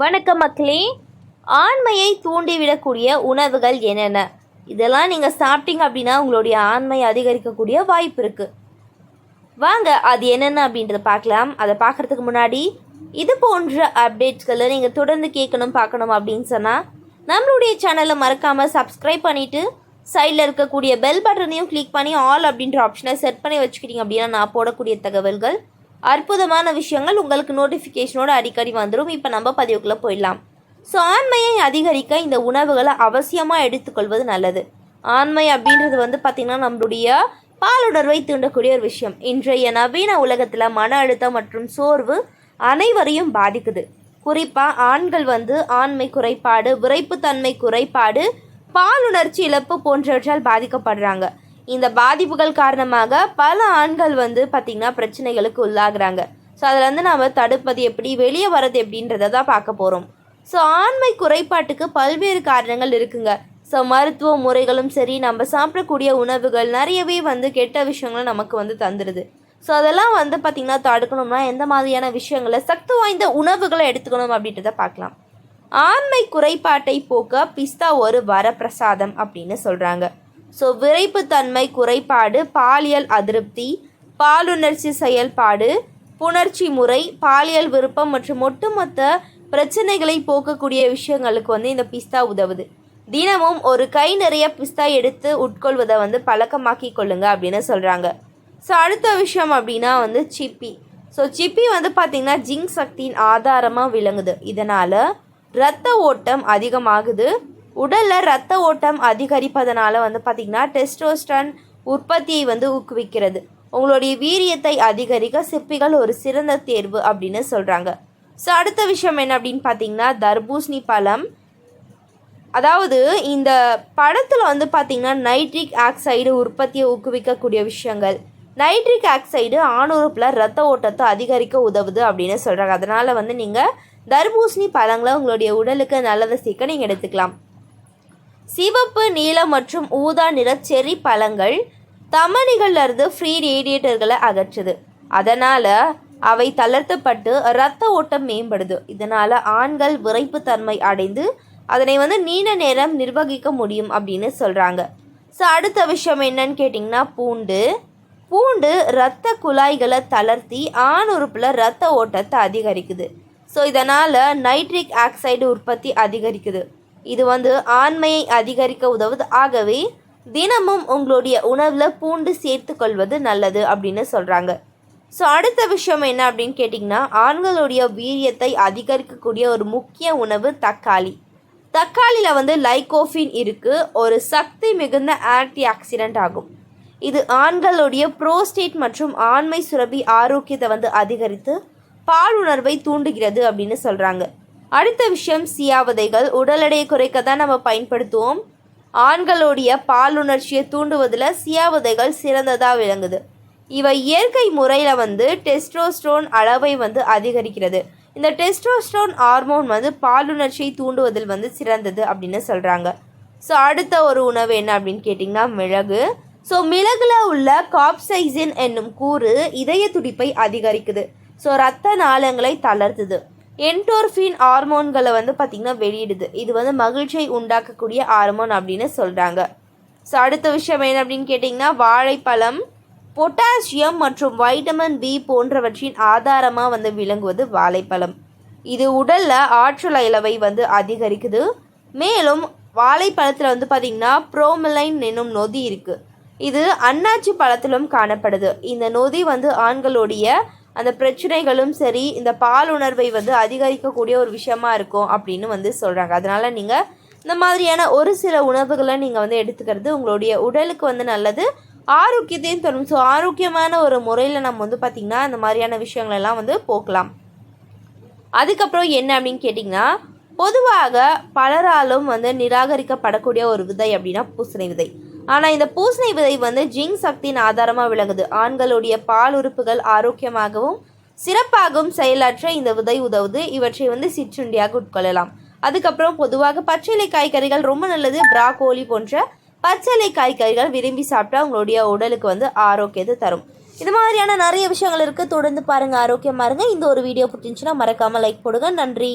வணக்கம் மக்களே. ஆண்மையை தூண்டிவிடக்கூடிய உணவுகள் என்னென்ன? இதெல்லாம் நீங்கள் சாப்பிட்டீங்க அப்படின்னா உங்களுடைய ஆண்மை அதிகரிக்கக்கூடிய வாய்ப்பு இருக்குது வாங்க அது என்னென்ன அப்படின்றத பார்க்கலாம். அதை பார்க்குறதுக்கு முன்னாடி இது போன்ற அப்டேட்ஸ்களை நீங்கள் தொடர்ந்து கேட்கணும் பார்க்கணும் அப்படின்னு சொன்னால் நம்மளுடைய சேனலை மறக்காமல் சப்ஸ்கிரைப் பண்ணிவிட்டு சைடில் இருக்கக்கூடிய பெல் பட்டனையும் கிளிக் பண்ணி ஆல் அப்படின்ற ஆப்ஷனை செட் பண்ணி வச்சுக்கிட்டீங்க அப்படின்னா நான் போடக்கூடிய தகவல்கள் அற்புதமான விஷயங்கள் உங்களுக்கு நோட்டிஃபிகேஷனோட அடிக்கடி வந்துடும் இப்போ நம்ம பதிவுக்குள்ளே போயிடலாம். ஸோ ஆண்மையை அதிகரிக்க இந்த உணவுகளை அவசியமாக எடுத்துக்கொள்வது நல்லது. ஆண்மை அப்படின்றது வந்து பார்த்திங்கன்னா நம்மளுடைய பாலுணர்வை தூண்டக்கூடிய ஒரு விஷயம். இன்றைய நவீன உலகத்தில் மன அழுத்தம் மற்றும் சோர்வு அனைவரையும் பாதிக்குது. குறிப்பாக ஆண்கள் வந்து ஆண்மை குறைபாடு விரைப்புத்தன்மை குறைபாடு பாலுணர்ச்சி இழப்பு போன்றவற்றால் பாதிக்கப்படுறாங்க. இந்த பாதிப்புகள் காரணமாக பல ஆண்கள் வந்து பார்த்திங்கன்னா பிரச்சனைகளுக்கு உள்ளாகுறாங்க. ஸோ அதில் வந்து நாம் தடுப்பது எப்படி வெளியே வர்றது எப்படின்றத தான் பார்க்க போகிறோம் ஸோ ஆண்மை குறைபாட்டுக்கு பல்வேறு காரணங்கள் இருக்குங்க. ஸோ மருத்துவ முறைகளும் சரி நம்ம சாப்பிடக்கூடிய உணவுகள் நிறையவே வந்து கெட்ட விஷயங்களை நமக்கு வந்து தந்துடுது ஸோ அதெல்லாம் வந்து பார்த்திங்கன்னா தடுக்கணும்னா எந்த மாதிரியான விஷயங்களை சக்தி வாய்ந்த உணவுகளை எடுத்துக்கணும் அப்படின்றத பார்க்கலாம். ஆண்மை குறைபாட்டை போக்க பிஸ்தா ஒரு வரப்பிரசாதம் அப்படின்னு சொல்கிறாங்க ஸோ விரைப்புத்தன்மை குறைபாடு பாலியல் அதிருப்தி பாலுணர்ச்சி செயல்பாடு புணர்ச்சி முறை பாலியல் விருப்பம் மற்றும் ஒட்டுமொத்த பிரச்சனைகளை போக்கக்கூடிய விஷயங்களுக்கு வந்து இந்த பிஸ்தா உதவுது. தினமும் ஒரு கை நிறைய பிஸ்தா எடுத்து உட்கொள்வதை வந்து பழக்கமாக்கி கொள்ளுங்க அப்படின்னு சொல்கிறாங்க ஸோ அடுத்த விஷயம் அப்படின்னா வந்து சிப்பி. ஸோ சிப்பி வந்து பார்த்திங்கன்னா ஜிங்க் சக்தியின் ஆதாரமாக விளங்குது. இதனால் இரத்த ஓட்டம் அதிகமாகுது. உடலில் ரத்த ஓட்டம் அதிகரிப்பதனால வந்து பார்த்திங்கன்னா டெஸ்டோஸ்டன் உற்பத்தியை வந்து ஊக்குவிக்கிறது. உங்களுடைய வீரியத்தை அதிகரிக்க சிப்பிகள் ஒரு சிறந்த தேர்வு அப்படின்னு சொல்கிறாங்க ஸோ அடுத்த விஷயம் என்ன அப்படின்னு பார்த்தீங்கன்னா தர்பூசணி பழம். அதாவது இந்த படத்தில் வந்து பார்த்திங்கன்னா நைட்ரிக் ஆக்சைடு உற்பத்தியை ஊக்குவிக்கக்கூடிய விஷயங்கள். நைட்ரிக் ஆக்சைடு ஆணுறுப்பில் ரத்த ஓட்டத்தை அதிகரிக்க உதவுது அப்படின்னு சொல்கிறாங்க அதனால் வந்து நீங்கள் தர்பூசணி பழங்களை உங்களுடைய உடலுக்கு நல்லதை சேர்க்க நீங்கள் எடுத்துக்கலாம். சிவப்பு நீலம் மற்றும் ஊதா நிற செரி பழங்கள் தமனிகள்லேருந்து ஃப்ரீ ரேடியேட்டர்களை அகற்றுது. அதனால் அவை தளர்த்தப்பட்டு இரத்த ஓட்டம் மேம்படுது. இதனால் ஆண்கள் விரைப்புத்தன்மை அடைந்து அதனை வந்து நீண்ட நேரம் நிர்வகிக்க முடியும் அப்படின்னு சொல்கிறாங்க ஸோ அடுத்த விஷயம் என்னன்னு கேட்டிங்கன்னா பூண்டு. பூண்டு இரத்த குழாய்களை தளர்த்தி ஆண் உறுப்பில் இரத்த ஓட்டத்தை அதிகரிக்குது. ஸோ இதனால் நைட்ரிக் ஆக்சைடு உற்பத்தி அதிகரிக்குது. இது வந்து ஆண்மையை அதிகரிக்க உதவுது. ஆகவே தினமும் உங்களுடைய உணவில் பூண்டு சேர்த்து கொள்வது நல்லது அப்படின்னு சொல்கிறாங்க ஸோ அடுத்த விஷயம் என்ன அப்படின்னு கேட்டிங்கன்னா ஆண்களுடைய வீரியத்தை அதிகரிக்கக்கூடிய ஒரு முக்கிய உணவு தக்காளி. தக்காளியில் வந்து லைகோஃபின் இருக்குது ஒரு சக்தி மிகுந்த ஆன்டி ஆக்சிடென்ட் ஆகும். இது ஆண்களுடைய புரோஸ்டேட் மற்றும் ஆண்மை சுரபி ஆரோக்கியத்தை வந்து அதிகரித்து பால் உணர்வை தூண்டுகிறது அப்படின்னு சொல்கிறாங்க அடுத்த விஷயம் சியா விதைகள் உடல் எடையை குறைக்க தான் நம்ம பயன்படுத்துவோம். ஆண்களுடைய பாலுணர்ச்சியை தூண்டுவதில் சியா விதைகள் சிறந்ததாக விளங்குது. இவை இயற்கை முறையில் வந்து டெஸ்ட்ரோஸ்டோன் அளவை வந்து அதிகரிக்கிறது. இந்த டெஸ்ட்ரோஸ்டோன் ஹார்மோன் வந்து பாலுணர்ச்சியை தூண்டுவதில் வந்து சிறந்தது அப்படின்னு சொல்கிறாங்க ஸோ அடுத்த ஒரு உணவு என்ன அப்படின்னு கேட்டிங்கன்னா மிளகு. ஸோ மிளகுல உள்ள காப்சைசின் என்னும் கூறு இதய துடிப்பை அதிகரிக்குது. ஸோ ரத்த நாளங்களை தளர்த்துது. என்டோர்ஃபின் ஹார்மோன்களை வந்து பார்த்திங்கன்னா வெளியிடுது. இது வந்து மகிழ்ச்சியை உண்டாக்கக்கூடிய ஹார்மோன் அப்படின்னு சொல்கிறாங்க ஸோ அடுத்த விஷயம் என்ன அப்படின்னு கேட்டிங்கன்னா வாழைப்பழம் பொட்டாசியம் மற்றும் வைட்டமின் பி போன்றவற்றின் ஆதாரமாக வந்து விளங்குவது வாழைப்பழம். இது உடலில் ஆற்றல் இலவை வந்து அதிகரிக்குது. மேலும் வாழைப்பழத்தில் வந்து பார்த்திங்கன்னா ப்ரோமலைன் என்னும் நொதி இருக்குது இது அன்னாச்சி பழத்திலும் காணப்படுது. இந்த நொதி வந்து ஆண்களுடைய அந்த பிரச்சனைகளும் சரி இந்த பால் உணர்வை வந்து அதிகரிக்கக்கூடிய ஒரு விஷயமா இருக்கும் அப்படின்னு வந்து சொல்கிறாங்க அதனால் நீங்கள் இந்த மாதிரியான ஒரு சில உணவுகளை நீங்கள் வந்து எடுத்துக்கிறது உங்களுடைய உடலுக்கு வந்து நல்லது. ஆரோக்கியத்தையும் தரும். ஸோ ஆரோக்கியமான ஒரு முறையில் நம்ம வந்து பார்த்திங்கன்னா இந்த மாதிரியான விஷயங்களெல்லாம் வந்து போக்கலாம். அதுக்கப்புறம் என்ன அப்படின்னு கேட்டிங்கன்னா பொதுவாக பலராலும் வந்து நிராகரிக்கப்படக்கூடிய ஒரு விதை அப்படின்னா பூசணி விதை. ஆனால் இந்த பூசணி விதை வந்து ஜிங் சக்தியின் ஆதாரமாக விளங்குது. ஆண்களுடைய பால் உறுப்புகள் ஆரோக்கியமாகவும் சிறப்பாகவும் செயலாற்ற இந்த விதை உதவுது. இவற்றை வந்து சிற்றுண்டியாக உட்கொள்ளலாம். அதுக்கப்புறம் பொதுவாக பச்சிலை காய்கறிகள் ரொம்ப நல்லது. பிராக்கோலி போன்ற பச்சிலை காய்கறிகள் விரும்பி சாப்பிட்டா உங்களுடைய உடலுக்கு வந்து ஆரோக்கியத்தை தரும். இது மாதிரியான நிறைய விஷயங்கள் இருக்குது தொடர்ந்து பாருங்கள் ஆரோக்கியமாக இருங்க. இந்த ஒரு வீடியோ பிடிச்சிருந்துச்சுன்னா மறக்காமல் லைக் போடுங்க. நன்றி.